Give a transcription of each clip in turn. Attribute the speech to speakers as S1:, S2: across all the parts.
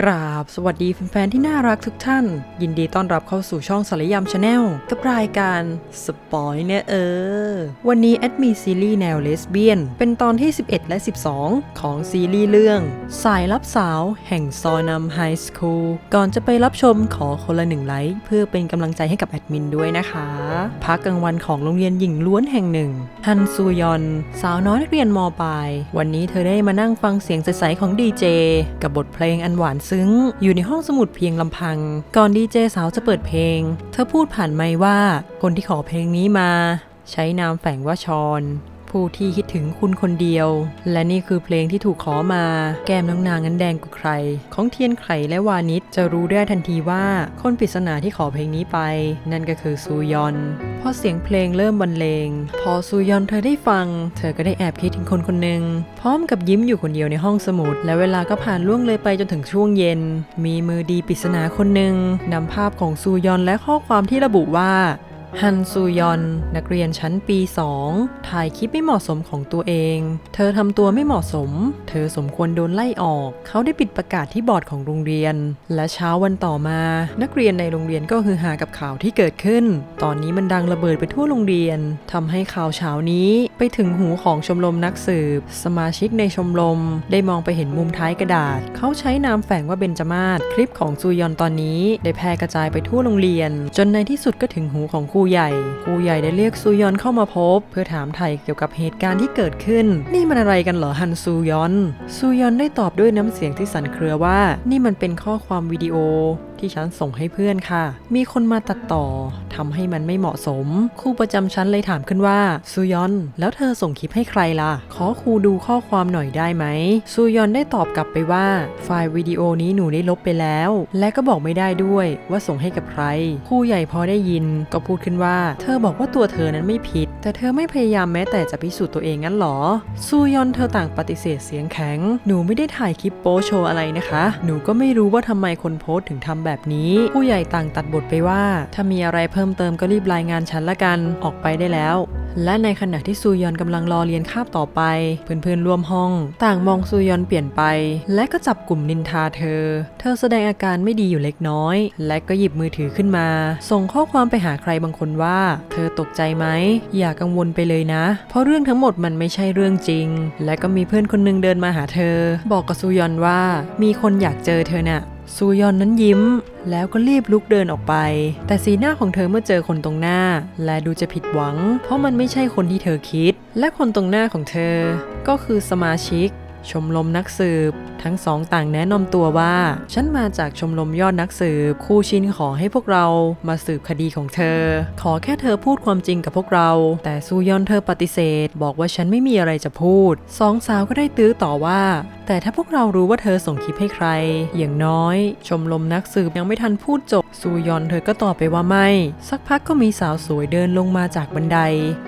S1: กราบ สวัสดีแฟนๆที่น่ารักทุกท่าน ยินดีต้อนรับเข้าสู่ช่องสารยามชาแนลกับรายการสปอยเนี่ยเออ วันนี้แอดมีซีรีส์แนวเลสเบี้ยน เป็นตอนที่ 11 และ 12 ของซีรีส์เรื่อง สายลับสาวแห่งซอยนำไฮสคูลก่อนจะไปรับชมขอคนละหนึ่งไลค์เพื่อเป็นกำลังใจให้กับแอดมินด้วยนะคะ พักกลางวันของโรงเรียนหญิงล้วนแห่งหนึ่งฮันซูยอน สาวน้อยนักเรียนมปลายวันนี้เธอได้มานั่งฟังเสียงใสๆของดีเจกับบทเพลงอันหวานซึ้ง อยู่ในห้องสมุดเพียงลำพัง ก่อนดีเจสาวจะเปิดเพลง เธอพูดผ่านไมค์ว่า คนที่ขอเพลงนี้มา ใช้นามแฝงว่าชอน ผู้ที่คิดถึงคุณคนเดียว และนี่คือเพลงที่ถูกขอมา แก้มน้องนางนั้นแดงกว่าใคร ของเทียนไข่และวานิชจะรู้ได้ทันทีว่าคนปริศนาที่ขอเพลงนี้ไป นั่นก็คือซูยอน พอเสียงเพลงเริ่มบรรเลง พอซูยอนเธอได้ฟัง เธอก็ได้แอบคิดถึงคนคนหนึ่งพร้อมกับยิ้มอยู่คนเดียวในห้องสมุด และเวลาก็ผ่านล่วงเลยไปจนถึงช่วงเย็น มีมือดีปริศนาคนหนึ่งนำภาพของซูยอนและข้อความที่ระบุว่า ฮันซูยอน นักเรียนชั้นปี 2 ถ่ายคลิปไม่เหมาะสมของตัวเอง เธอทำตัวไม่เหมาะสม เธอสมควรโดนไล่ออก เขาได้ปิดประกาศที่บอร์ดของโรงเรียน และเช้าวันต่อมา นักเรียนในโรงเรียนก็ฮือฮากับข่าวที่เกิดขึ้น ตอนนี้มันดังระเบิดไปทั่วโรงเรียนทำให้ข่าวเช้านี้ไปถึงหูของชมรมนักสืบ สมาชิกในชมรม ได้มองไปเห็นมุมท้ายกระดาษ เขาใช้นามแฝงว่าเบนจมาศคลิปของซูยอนตอนนี้ ได้แพร่กระจายไปทั่วโรงเรียน จนในที่สุดก็ถึงหูของครููใหญ่ครูใหญ่ได้เรียกซูยอนเข้ามาพบ เพื่อถามไถ่เกี่ยวกับเหตุการณ์ที่เกิดขึ้น นี่มันอะไรกันเหรอฮันซูยอน ซูยอนได้ตอบด้วยน้ำเสียงที่สั่นเครือว่า นี่มันเป็นข้อความวิดีโอ ที่ฉันส่งให้เพื่อนค่ะ มีคนมาตัดต่อทำให้มันไม่เหมาะสม ครูประจำชั้นเลยถามขึ้นว่าซูยอน แล้วเธอส่งคลิปให้ใครล่ะ ขอครูดูข้อความหน่อยได้ไหมซูยอนได้ตอบกลับไปว่า ไฟล์วิดีโอนี้หนูได้ลบไปแล้ว และก็บอกไม่ได้ด้วยว่าส่งให้กับใคร ครูใหญ่พอได้ยินก็พูดขึ้นว่า เธอบอกว่าตัวเธอนั้นไม่ผิดแต่เธอไม่พยายามแม้แต่จะพิสูจน์ตัวเองงั้นหรอ ซูยอนเธอต่างปฏิเสธเสียงแข็ง หนูไม่ได้ถ่ายคลิปโป๊โชว์อะไรนะคะ หนูก็ไม่รู้ว่าทำไมคนโพสต์ถึงทำแบบนี้ ผู้ใหญ่ต่างตัดบทไปว่า ถ้ามีอะไรเพิ่มเติมก็รีบรายงานฉันละกัน ออกไปได้แล้ว และในขณะที่ซูยอนกำลังรอเรียนคาบต่อไป เพื่อนๆร่วมห้อง ต่างมองซูยอนเปลี่ยนไป และก็จับกลุ่มนินทาเธอ เธอแสดงอาการไม่ดีอยู่เล็กน้อย และก็หยิบมือถือขึ้นมา ส่งข้อความไปหาใครบางคนว่า เธอตกใจไหม อย่ากังวลไปเลยนะ เพราะเรื่องทั้งหมดมันไม่ใช่เรื่องจริง และก็มีเพื่อนคนหนึงเดินมาหาเธอ บอกกับซูยอนว่า มีคนอยากเจอเธอน่ะ ซูยอนนั้นยิ้ม แล้วก็รีบลุกเดินออกไป แต่สีหน้าของเธอเมื่อเจอคนตรงหน้า และดูจะผิดหวัง เพราะมันไม่ใช่คนที่เธอคิด และคนตรงหน้าของเธอ ก็คือสมาชิก ชมรมนักสืบ ทั้งสองต่างแนะนำตัวว่า ฉันมาจากชมรมยอดนักสืบครูชินขอให้พวกเรามาสืบคดีของเธอ ขอแค่เธอพูดความจริงกับพวกเรา แต่ซูยอนเธอปฏิเสธ บอกว่าฉันไม่มีอะไรจะพูดสองสาวก็ได้ตื้อต่อว่า แต่ถ้าพวกเรารู้ว่าเธอส่งคลิปให้ใคร อย่างน้อย ชมรมนักสืบยังไม่ทันพูดจบ ซูยอนเธอก็ตอบไปว่าไม่ สักพักก็มีสาวสวยเดินลงมาจากบันได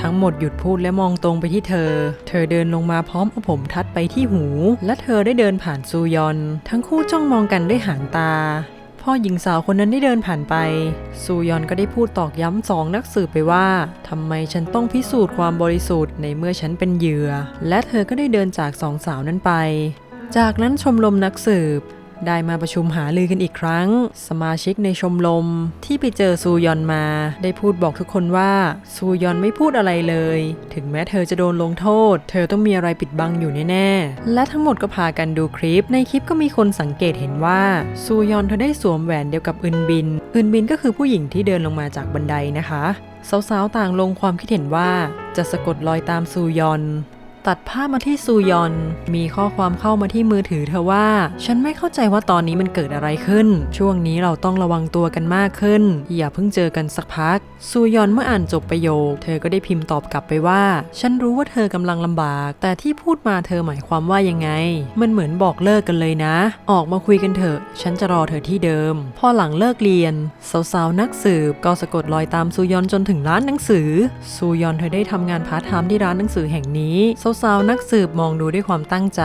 S1: ทั้งหมดหยุดพูดและมองตรงไปที่เธอ เธอเดินลงมาพร้อมเอาผมทัดไปที่หู และเธอได้เดินผ่านซูยอน ทั้งคู่จ้องมองกันด้วยหางตาพอหญิงสาวคนนั้นได้เดินผ่านไป ซูยอนก็ได้พูดตอกย้ำสองนักสืบไปว่าทำไมฉันต้องพิสูจน์ความบริสุทธิ์ในเมื่อฉันเป็นเหยื่อ และเธอก็ได้เดินจากสองสาวนั้นไป จากนั้นชมรมนักสืบ ได้มาประชุมหาลือกันอีกครั้ง สมาชิกในชมรมที่ไปเจอซูยอนมา ได้พูดบอกทุกคนว่า ซูยอนไม่พูดอะไรเลย ถึงแม้เธอจะโดนลงโทษ เธอต้องมีอะไรปิดบังอยู่แน่ๆ และทั้งหมดก็พากันดูคลิป ในคลิปก็มีคนสังเกตเห็นว่า ซูยอนเธอได้สวมแหวนเดียวกับอึนบิน อึนบินก็คือผู้หญิงที่เดินลงมาจากบันไดนะคะสาวๆ ต่างลงความคิดเห็นว่าจะสะกดรอยตามซูยอน ตัดภาพมาที่ซูยอน มีข้อความเข้ามาที่มือถือเธอว่า ฉันไม่เข้าใจว่าตอนนี้มันเกิดอะไรขึ้น ช่วงนี้เราต้องระวังตัวกันมากขึ้น อย่าเพิ่งเจอกันสักพัก ซูยอนเมื่ออ่านจบประโยค เธอก็ได้พิมพ์ตอบกลับไปว่า ฉันรู้ว่าเธอกำลังลำบาก แต่ที่พูดมาเธอหมายความว่ายังไง มันเหมือนบอกเลิกกันเลยนะ ออกมาคุยกันเถอะ ฉันจะรอเธอที่เดิม พอหลังเลิกเรียน สาวๆนักสืบก็สะกดรอยตามซูยอนจนถึงร้านหนังสือ ซูยอนเธอได้ทำงานพาร์ทไทม์ที่ร้านหนังสือแห่งนี้สาวๆ นักสืบมองดูด้วยความตั้งใจ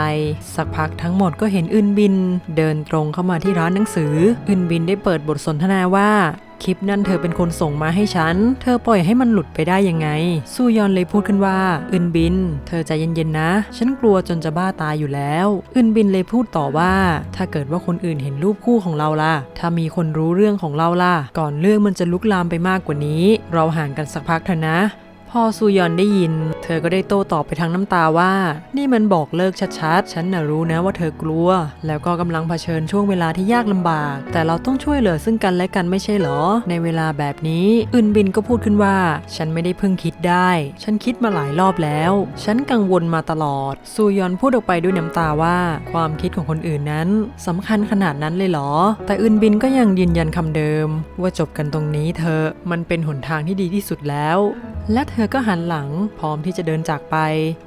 S1: สักพักทั้งหมดก็เห็นอึนบิน เดินตรงเข้ามาที่ร้านหนังสือ อึนบินได้เปิดบทสนทนาว่าคลิปนั่นเธอเป็นคนส่งมาให้ฉัน เธอปล่อยให้มันหลุดไปได้ยังไง ซูยอนเลยพูดขึ้นว่า อึนบิน เธอใจเย็นๆนะ ฉันกลัวจนจะบ้าตายอยู่แล้ว อึนบินเลยพูดต่อว่า ถ้าเกิดว่าคนอื่นเห็นรูปคู่ของเราล่ะ ถ้ามีคนรู้เรื่องของเราล่ะ ก่อนเรื่องมันจะลุกลามไปมากกว่านี้ เราห่างกันสักพักเถอะนะ พอซูยอนได้ยิน เธอก็ได้โต้ตอบไปทางน้ำตาว่า นี่มันบอกเลิกชัดๆ ฉันน่ะรู้นะว่าเธอกลัว แล้วก็กำลังเผชิญช่วงเวลาที่ยากลำบาก แต่เราต้องช่วยเหลือซึ่งกันและกันไม่ใช่เหรอ ในเวลาแบบนี้อึนบินก็พูดขึ้นว่า ฉันไม่ได้เพิ่งคิดได้ ฉันคิดมาหลายรอบแล้ว ฉันกังวลมาตลอด ซูยอนพูดออกไปด้วยน้ำตาว่า ความคิดของคนอื่นนั้นสำคัญขนาดนั้นเลยเหรอ แต่อึนบินก็ยังยืนยันคำเดิม ว่าจบกันตรงนี้เธอ มันเป็นหนทางที่ดีที่สุดแล้ว และเธออก็หันหลัง พร้อมที่จะเดินจากไป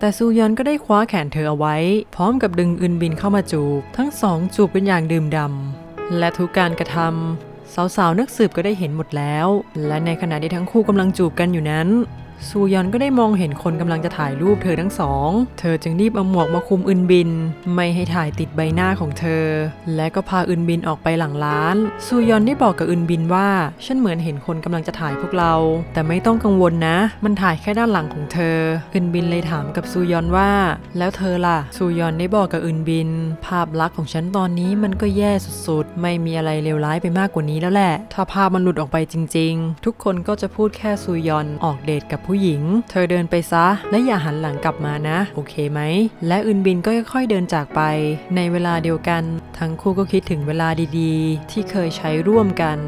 S1: แต่ซูยอนก็ได้คว้าแขนเธอเอาไว้ พร้อมกับดึงอึนบินเข้ามาจูบ ทั้งสองจูบเป็นอย่างดื่มดำและทุกการกระทำสาวๆนักสืบก็ได้เห็นหมดแล้ว และในขณะที่ทั้งคู่กำลังจูบกันอยู่นั้น ซูยอนก็ได้มองเห็นคนกำลังจะถ่ายรูปเธอทั้งสอง เธอจึงรีบเอาหมวกมาคุมอึนบิน ไม่ให้ถ่ายติดใบหน้าของเธอ และก็พาอึนบินออกไปหลังร้าน ซูยอนได้บอกกับอึนบินว่า ฉันเหมือนเห็นคนกำลังจะถ่ายพวกเรา แต่ไม่ต้องกังวลนะ มันถ่ายแค่ด้านหลังของเธอ อึนบินเลยถามกับซูยอนว่า แล้วเธอล่ะ ซูยอนได้บอกกับอึนบิน ภาพลักษณ์ของฉันตอนนี้มันก็แย่สุดๆ ไม่มีอะไรเลวร้ายไปมากกว่านี้แล้วแหละ ถ้าภาพมันหลุดออกไปจริง ๆ ทุกคนก็จะพูดแค่ซูยอนออกเดทกับผู้หญิง เธอเดินไปซะ และอย่าหันหลังกลับมานะ โอเคไหม และอึนบินก็ค่อยๆเดินจากไป ในเวลาเดียวกัน ทั้งคู่ก็คิดถึงเวลาดีๆ ที่เคยใช้ร่วมกัน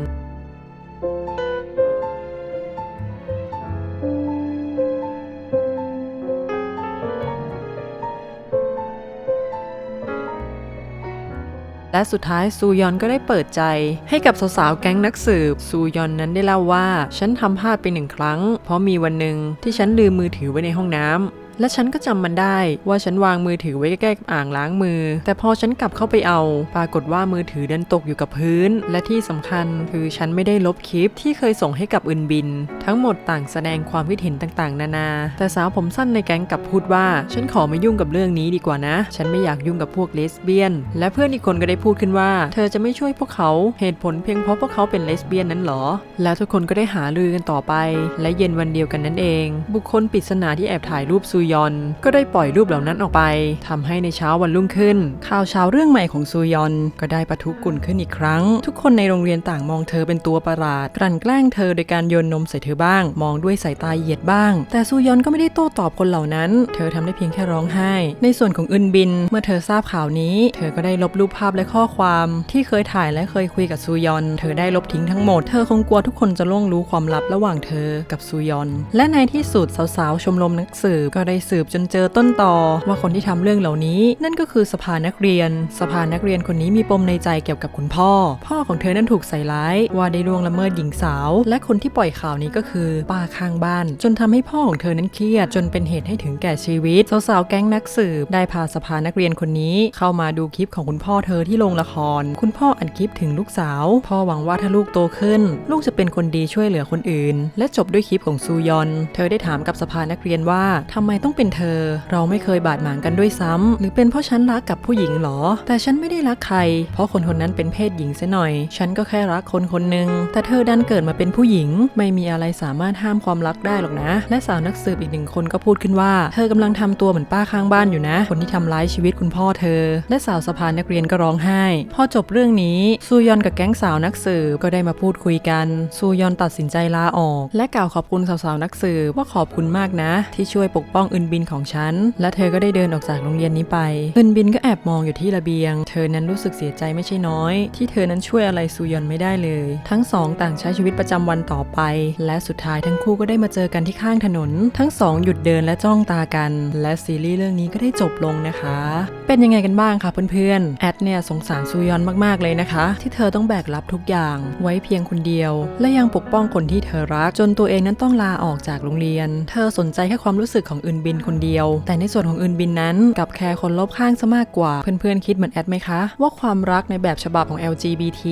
S1: และสุดท้ายซูยอนก็ได้เปิดใจ ให้กับสาวๆแก๊งนักสืบ ซูยอนนั้นได้เล่าว่า ฉันทำพลาดไปหนึ่งครั้ง เพราะมีวันหนึ่งที่ฉันลืมมือถือไว้ในห้องน้ำ และฉันก็จำมันได้ว่าฉันวางมือถือไว้ใกล้ๆกับอ่างล้างมือ แต่พอฉันกลับเข้าไปเอา ปรากฏว่ามือถือดันตกอยู่กับพื้น และที่สำคัญคือฉันไม่ได้ลบคลิปที่เคยส่งให้กับอึนบิน ทั้งหมดต่างแสดงความคิดเห็นต่างๆ นานา แต่สาวผมสั้นในแก๊งกลับพูดว่า ฉันขอไม่ยุ่งกับเรื่องนี้ดีกว่านะ ฉันไม่อยากยุ่งกับพวกเลสเบี้ยน และเพื่อนอีกคนก็ได้พูดขึ้นว่า เธอจะไม่ช่วยพวกเขาเหตุผลเพียงเพราะพวกเขาเป็นเลสเบี้ยนนั้นหรอ แล้วทุกคนก็ได้หาลือกันต่อไป และเย็นวันเดียวกันนั่นเอง บุคคลปริศนาที่แอบถ่ายรูปซูยอน ก็ได้ปล่อยรูปเหล่านั้นออกไปทำให้ในเช้าวันรุ่งขึ้น ข่าวเช้าเรื่องใหม่ของซูยอน ก็ได้ปะทุกุ่นขึ้นอีกครั้ง ทุกคนในโรงเรียนต่างมองเธอเป็นตัวประหลาด กลั่นแกล้งเธอโดยการโยนนมใส่เธอบ้าง มองด้วยสายตาเหยียดบ้าง แต่ซูยอนก็ไม่ได้โต้ตอบคนเหล่านั้น เธอทำได้เพียงแค่ร้องไห้ ในส่วนของอึนบิน เมื่อเธอทราบข่าวนี้ เธอก็ได้ลบรูปภาพและข้อความ ที่เคยถ่ายและเคยคุยกับซูยอน เธอได้ลบทิ้งทั้งหมด เธอคงกลัวทุกคนจะล่วงรู้ความลับระหว่างเธอกับซูยอน และในที่สุดสาวๆชมรมนักสืบก็ได้สืบจนเจอต้นตอว่าคนที่ทำเรื่องเหล่านี้ นั่นก็คือสภานักเรียน สภานักเรียนคนนี้มีปมในใจเกี่ยวกับคุณพ่อ พ่อของเธอนั้นถูกใส่ร้าย ว่าได้ล่วงละเมิดหญิงสาว และคนที่ปล่อยข่าวนี้ก็คือป้าข้างบ้าน จนทำให้พ่อของเธอนั้นเครียด จนเป็นเหตุให้ถึงแก่ชีวิตสาวๆแก๊งนักสืบ ได้พาสภานักเรียนคนนี้ เข้ามาดูคลิปของคุณพ่อเธอที่โรงละคร คุณพ่ออัดคลิปถึงลูกสาว พ่อหวังว่าถ้าลูกโตขึ้น ลูกจะเป็นคนดีช่วยเหลือคนอื่น และจบด้วยคลิปของซูยอน เธอได้ถามกับสภานักเรียนว่าทำไมต้อง้องเป็นเธอ เราไม่เคยบาดหมางกันด้วยซ้ำหรือเป็นเพราะฉันรักกับผู้หญิงหรอ แต่ฉันไม่ได้รักใคร เพราะคนคนนั้นเป็นเพศหญิงเสียหน่อย ฉันก็แค่รักคนคนหนึ่งแต่เธอดันเกิดมาเป็นผู้หญิง ไม่มีอะไรสามารถห้ามความรักได้หรอกนะ และสาวนักสืบอีกหนึ่งคนก็พูดขึ้นว่า เธอกำลังทำตัวเหมือนป้าข้างบ้านอยู่นะ คนที่ทำร้ายชีวิตคุณพ่อเธอ และสาวสภานักเรียนก็ร้องไห้ พอจบเรื่องนี้ซูยอนกับแก๊งสาวนักสืบก็ได้มาพูดคุยกันซูยอนตัดสินใจลาออก และกล่าวขอบคุณสาวๆนักสืบว่าขอบคุณมากนะ ที่ช่วยปกป้องอึนบินของฉัน และเธอก็ได้เดินออกจากโรงเรียนนี้ไป อึนบินก็แอบมองอยู่ที่ระเบียง เธอนั้นรู้สึกเสียใจไม่ใช่น้อย ที่เธอนั้นช่วยอะไรซูยอนไม่ได้เลย ทั้งสองต่างใช้ชีวิตประจำวันต่อไป และสุดท้ายทั้งคู่ก็ได้มาเจอกันที่ข้างถนน ทั้งสองหยุดเดินและจ้องตากัน และซีรีส์เรื่องนี้ก็ได้จบลงนะคะ เป็นยังไงกันบ้างคะเพื่อนๆ แอดเนี่ยสงสารซูยอนมากๆเลยนะคะ ที่เธอต้องแบกรับทุกอย่างไว้เพียงคนเดียว และยังปกป้องคนที่เธอรัก จนตัวเองนั้นต้องลาออกจากโรงเรียน เธอสนใจแค่ความรู้สึกของอึนบินคนเดียว แต่ในส่วนของอึนบินนั้นกับแคร์คนรอบข้างซะมากกว่า เพื่อนๆคิดเหมือนแอดไหมคะ ว่าความรักในแบบฉบับของ LGBT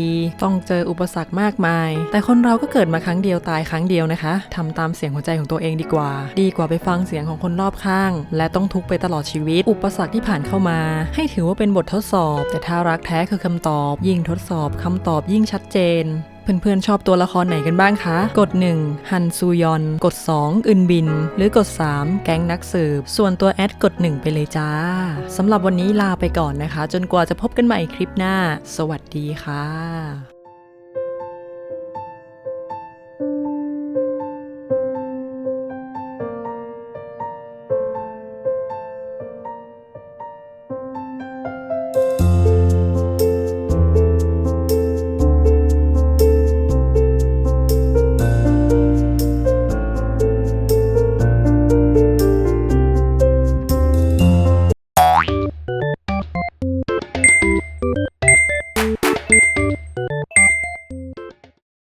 S1: ต้องเจออุปสรรคมากมาย แต่คนเราก็เกิดมาครั้งเดียวตายครั้งเดียวนะคะทำตามเสียงหัวใจของตัวเองดีกว่า ดีกว่าไปฟังเสียงของคนรอบข้าง และต้องทุกไปตลอดชีวิต อุปสรรคที่ผ่านเข้ามา ให้ถือว่าเป็นบททดสอบ แต่ถ้ารักแท้คือคำตอบ ยิ่งทดสอบคำตอบยิ่งชัดเจน เพื่อนๆ ชอบตัวละครไหนกันบ้างคะ กด 1 ฮันซูยอน กด 2 อึนบิน หรือกด 3 แก๊งนักสืบ ส่วนตัวแอดกด 1 ไปเลยจ้าสำหรับวันนี้ลาไปก่อนนะคะ จนกว่าจะพบกันใหม่คลิปหน้า สวัสดีค่ะ